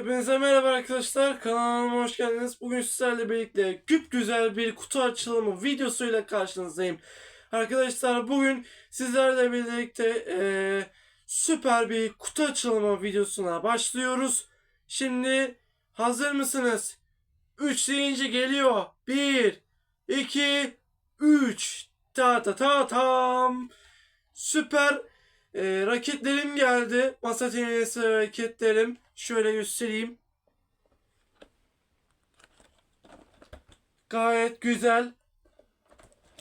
Hepinize merhaba arkadaşlar. Kanalıma hoş geldiniz. Bugün sizlerle birlikte güp güzel bir kutu açılımı videosuyla karşınızdayım. Arkadaşlar bugün sizlerle birlikte eee, süper bir kutu açılımı videosuna başlıyoruz. Şimdi hazır mısınız? 3 deyince geliyor. 1 2 3 Ta ta ta tam. Süper e, raketlerim geldi. Masa tenisi raketlerim. Şöyle göstereyim. Gayet güzel.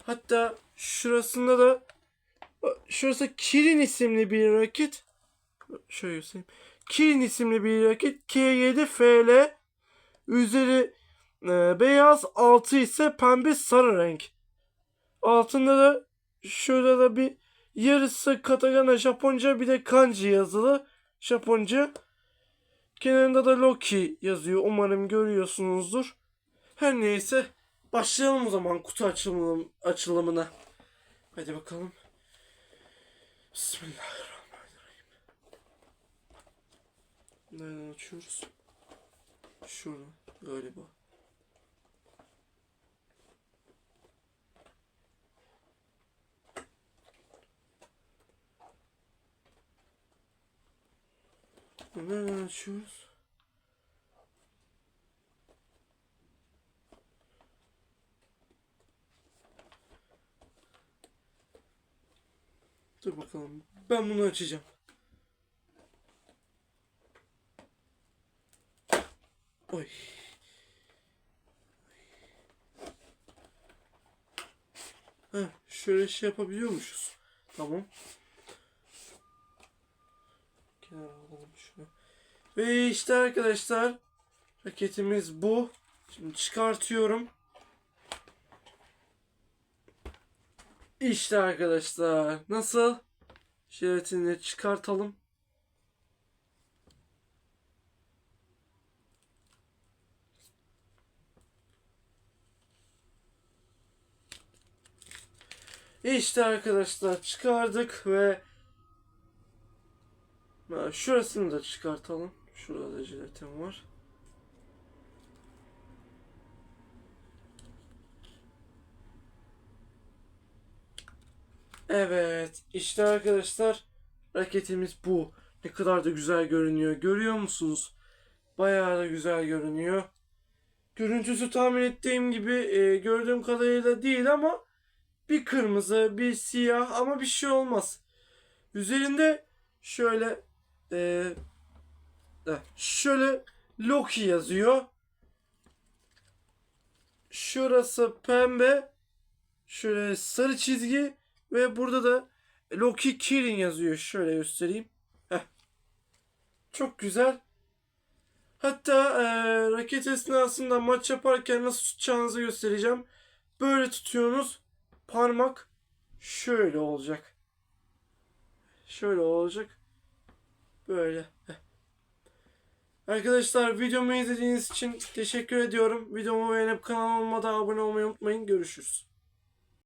Hatta şurasında da şurası Kirin isimli bir raket. Şöyle göstereyim. Kirin isimli bir raket. K7FL. Üzeri e, beyaz, altı ise pembe sarı renk. Altında da şurada da bir yarısı katakana Japonca bir de kanji yazılı. Japonca. Kenarında da Loki yazıyor. Umarım görüyorsunuzdur. Her neyse başlayalım o zaman kutu açılım, açılımına. Hadi bakalım. Bismillahirrahmanirrahim. Nereden açıyoruz? Şurada galiba. Nereden açıyoruz? Dur bakalım. Ben bunu açacağım. Oy. Heh, şöyle şey yapabiliyormuşuz. Tamam. Kenara alalım şunu. Ve işte arkadaşlar raketimiz bu. Şimdi çıkartıyorum. İşte arkadaşlar nasıl? Jelatini çıkartalım. İşte arkadaşlar çıkardık ve şurasını da çıkartalım. Şurada da jelatin var. Evet, işte arkadaşlar raketimiz bu. Ne kadar da güzel görünüyor. Görüyor musunuz? Bayağı da güzel görünüyor. Görüntüsü tahmin ettiğim gibi e, gördüğüm kadarıyla değil ama bir kırmızı, bir siyah ama bir şey olmaz. Üzerinde şöyle da şöyle Loki yazıyor. Şurası pembe. Şöyle sarı çizgi ve burada da Loki Kirin yazıyor. Şöyle göstereyim. Heh. Çok güzel. Hatta ee, raket esnasında maç yaparken nasıl tutacağınızı göstereceğim. Böyle tutuyorsunuz. Parmak şöyle olacak. Şöyle olacak. Böyle. Arkadaşlar videomu izlediğiniz için teşekkür ediyorum. Videomu beğenip kanalıma da abone olmayı unutmayın. Görüşürüz.